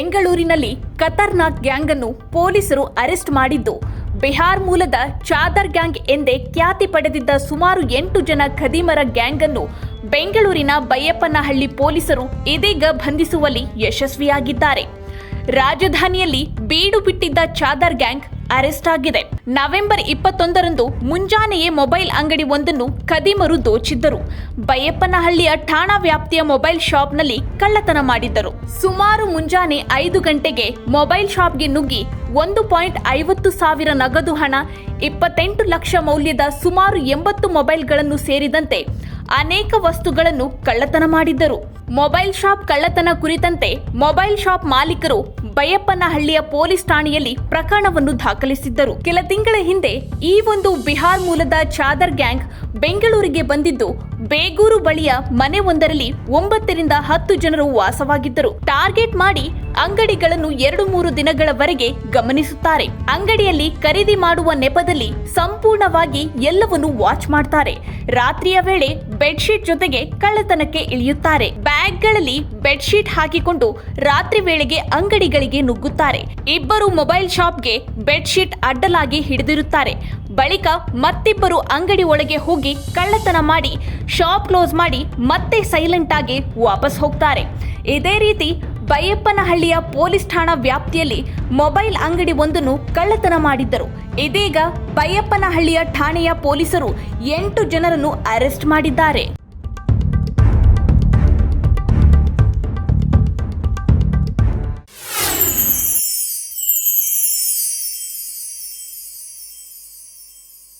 ಬೆಂಗಳೂರಿನಲ್ಲಿ ಖತರ್ನಾಕ್ ಗ್ಯಾಂಗ್ ಅನ್ನು ಪೊಲೀಸರು ಅರೆಸ್ಟ್ ಮಾಡಿದ್ದು. ಬಿಹಾರ್ ಮೂಲದ ಚಾದರ್ ಗ್ಯಾಂಗ್ ಎಂದೇ ಖ್ಯಾತಿ ಪಡೆದಿದ್ದ ಸುಮಾರು ಎಂಟು ಜನ ಖದೀಮರ ಗ್ಯಾಂಗ್ ಅನ್ನು ಬೆಂಗಳೂರಿನ ಬೈಯಪ್ಪನಹಳ್ಳಿ ಪೊಲೀಸರು ಇದೀಗ ಬಂಧಿಸುವಲ್ಲಿ ಯಶಸ್ವಿಯಾಗಿದ್ದಾರೆ. ರಾಜಧಾನಿಯಲ್ಲಿ ಬೀಡು ಬಿಟ್ಟಿದ್ದ ಚಾದರ್ ಗ್ಯಾಂಗ್ ಅರೆಸ್ಟ್ ಆಗಿದೆ. ನವೆಂಬರ್ ಇಪ್ಪತ್ತೊಂದರಂದು ಮುಂಜಾನೆಯೇ ಮೊಬೈಲ್ ಅಂಗಡಿ ಒಂದನ್ನು ಖದೀಮರು ದೋಚಿದ್ದರು. ಬೈಯಪ್ಪನಹಳ್ಳಿಯ ಠಾಣಾ ವ್ಯಾಪ್ತಿಯ ಮೊಬೈಲ್ ಶಾಪ್ನಲ್ಲಿ ಕಳ್ಳತನ ಮಾಡಿದ್ದರು. ಸುಮಾರು ಮುಂಜಾನೆ ಐದು ಗಂಟೆಗೆ ಮೊಬೈಲ್ ಶಾಪ್ಗೆ ನುಗ್ಗಿ ಒಂದು ಪಾಯಿಂಟ್ ಐವತ್ತು ಸಾವಿರ ನಗದು ಹಣ, ಇಪ್ಪತ್ತೆಂಟು ಲಕ್ಷ ಮೌಲ್ಯದ ಸುಮಾರು ಎಂಬತ್ತು ಮೊಬೈಲ್ಗಳನ್ನು ಸೇರಿದಂತೆ ಅನೇಕ ವಸ್ತುಗಳನ್ನು ಕಳ್ಳತನ ಮಾಡಿದ್ದರು. ಮೊಬೈಲ್ ಶಾಪ್ ಕಳ್ಳತನ ಕುರಿತಂತೆ ಮೊಬೈಲ್ ಶಾಪ್ ಮಾಲೀಕರು ಬೈಯಪ್ಪನಹಳ್ಳಿಯ ಪೊಲೀಸ್ ಠಾಣೆಯಲ್ಲಿ ಪ್ರಕರಣವನ್ನು ದಾಖಲಿಸಿದ್ದರು. ಕೆಲ ತಿಂಗಳ ಹಿಂದೆ ಈ ಒಂದು ಬಿಹಾರ್ ಮೂಲದ ಚಾದರ್ ಗ್ಯಾಂಗ್ ಬೆಂಗಳೂರಿಗೆ ಬಂದಿದ್ದು ಬೇಗೂರು ಬಳಿಯ ಮನೆ ಒಂದರಲ್ಲಿ ಒಂಬತ್ತರಿಂದ ಹತ್ತು ಜನರು ವಾಸವಾಗಿದ್ದರು. ಟಾರ್ಗೆಟ್ ಮಾಡಿ ಅಂಗಡಿಗಳನ್ನು ಎರಡು ಮೂರು ದಿನಗಳವರೆಗೆ ಗಮನಿಸುತ್ತಾರೆ. ಅಂಗಡಿಯಲ್ಲಿ ಖರೀದಿ ಮಾಡುವ ನೆಪದಲ್ಲಿ ಸಂಪೂರ್ಣವಾಗಿ ಎಲ್ಲವನ್ನು ವಾಚ್ ಮಾಡ್ತಾರೆ. ರಾತ್ರಿಯ ವೇಳೆ ಬೆಡ್ಶೀಟ್ ಜೊತೆಗೆ ಕಳ್ಳತನಕ್ಕೆ ಇಳಿಯುತ್ತಾರೆ. ಬ್ಯಾಗ್ಗಳಲ್ಲಿ ಬೆಡ್ಶೀಟ್ ಹಾಕಿಕೊಂಡು ರಾತ್ರಿ ವೇಳೆಗೆ ಅಂಗಡಿಗಳಿಗೆ ನುಗ್ಗುತ್ತಾರೆ. ಇಬ್ಬರು ಮೊಬೈಲ್ ಶಾಪ್ಗೆ ಬೆಡ್ಶೀಟ್ ಅಡ್ಡಲಾಗಿ ಹಿಡಿದಿರುತ್ತಾರೆ. ಬಳಿಕ ಮತ್ತಿಬ್ಬರು ಅಂಗಡಿ ಒಳಗೆ ಹೋಗಿ ಕಳ್ಳತನ ಮಾಡಿ ಶಾಪ್ ಕ್ಲೋಸ್ ಮಾಡಿ ಮತ್ತೆ ಸೈಲೆಂಟ್ ಆಗಿ ವಾಪಸ್ ಹೋಗ್ತಾರೆ. ಇದೇ ರೀತಿ ಬೈಯಪ್ಪನಹಳ್ಳಿಯ ಪೊಲೀಸ್ ಠಾಣಾ ವ್ಯಾಪ್ತಿಯಲ್ಲಿ ಮೊಬೈಲ್ ಅಂಗಡಿ ಒಂದನ್ನು ಕಳ್ಳತನ ಮಾಡಿದ್ದರು. ಇದೀಗ ಬೈಯಪ್ಪನಹಳ್ಳಿಯ ಠಾಣೆಯ ಪೊಲೀಸರು ಎಂಟು ಜನರನ್ನು ಅರೆಸ್ಟ್ ಮಾಡಿದ್ದಾರೆ.